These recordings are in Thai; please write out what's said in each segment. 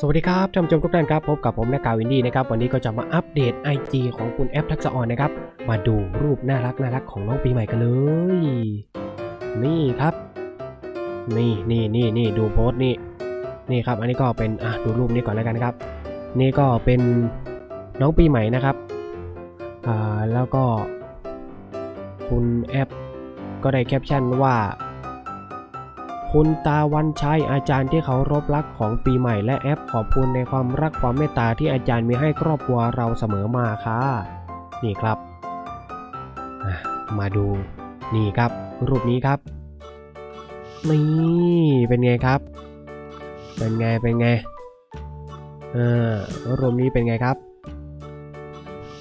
สวัสดีครับท่านผู้ชมทุกท่านครับพบกับผมและกาวินดี้นะครับวันนี้ก็จะมาอัปเดต IG ของคุณแอปทักษะออนนะครับ มาดูรูปน่ารักน่ารักของน้องปีใหม่กันเลย นี่ครับ นี่นี่นี่นี่ดูโพสต์นี่นี่ครับ อันนี้ก็เป็นอะดูรูปนี้ก่อนแล้วกันครับ นี่ก็เป็นน้องปีใหม่นะครับอ่าแล้วก็ คุณแอปก็ได้แคปชั่นว่า คุณตาวันชัยอาจารย์ที่เขารพรักของปีใหม่และแอปขอบคุณในความรักความเมตตาที่อาจารย์มีให้ครอบครัวเราเสมอมาค่ะ นี่ครับ มาดูนี่ครับ รูปนี้ครับ นี่เป็นไงครับ เป็นไงเป็นไงเออรูปนี้เป็นไงครับ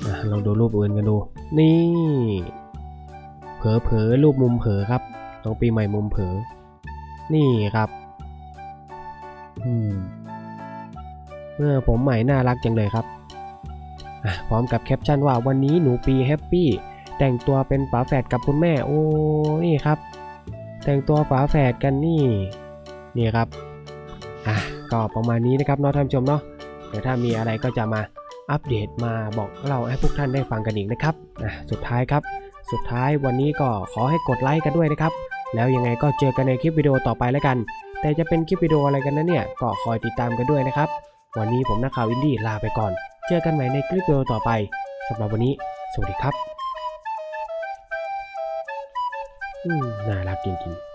อลองดูรูปอื่นกันดู นี่ เผลอเผลอรูปมุมเผลอครับน้องปีใหม่มุมเผลอ นี่ครับอืมเมื่อผมใหม่น่ารักจังเลยครับพร้อมกับแคปชั่นว่าวันนี้หนูปีแฮปปี้แต่งตัวเป็นฝาแฝดกับคุณแม่ โอ้นี่ครับ แต่งตัวฝาแฝดกันนี่นี่ครับอะก็ประมาณนี้นะครับเนาะท่านชมเนาะเดี๋ยวถ้ามีอะไรก็จะมาอัปเดตมาบอกเราให้พวกท่านได้ฟังกันอีกนะครับอะสุดท้ายครับ สุดท้ายวันนี้ก็ขอให้กดไลค์กันด้วยนะครับ แล้วยังไงก็เจอกันในคลิปวิดีโอต่อไปแล้วกัน แต่จะเป็นคลิปวิดีโออะไรกันนะเนี่ย ก็คอยติดตามกันด้วยนะครับ วันนี้ผมนักข่าวอินดี้ลาไปก่อน เจอกันใหม่ในคลิปวิดีโอต่อไปสำหรับวันนี้ สวัสดีครับ อืมน่ารักจริงๆ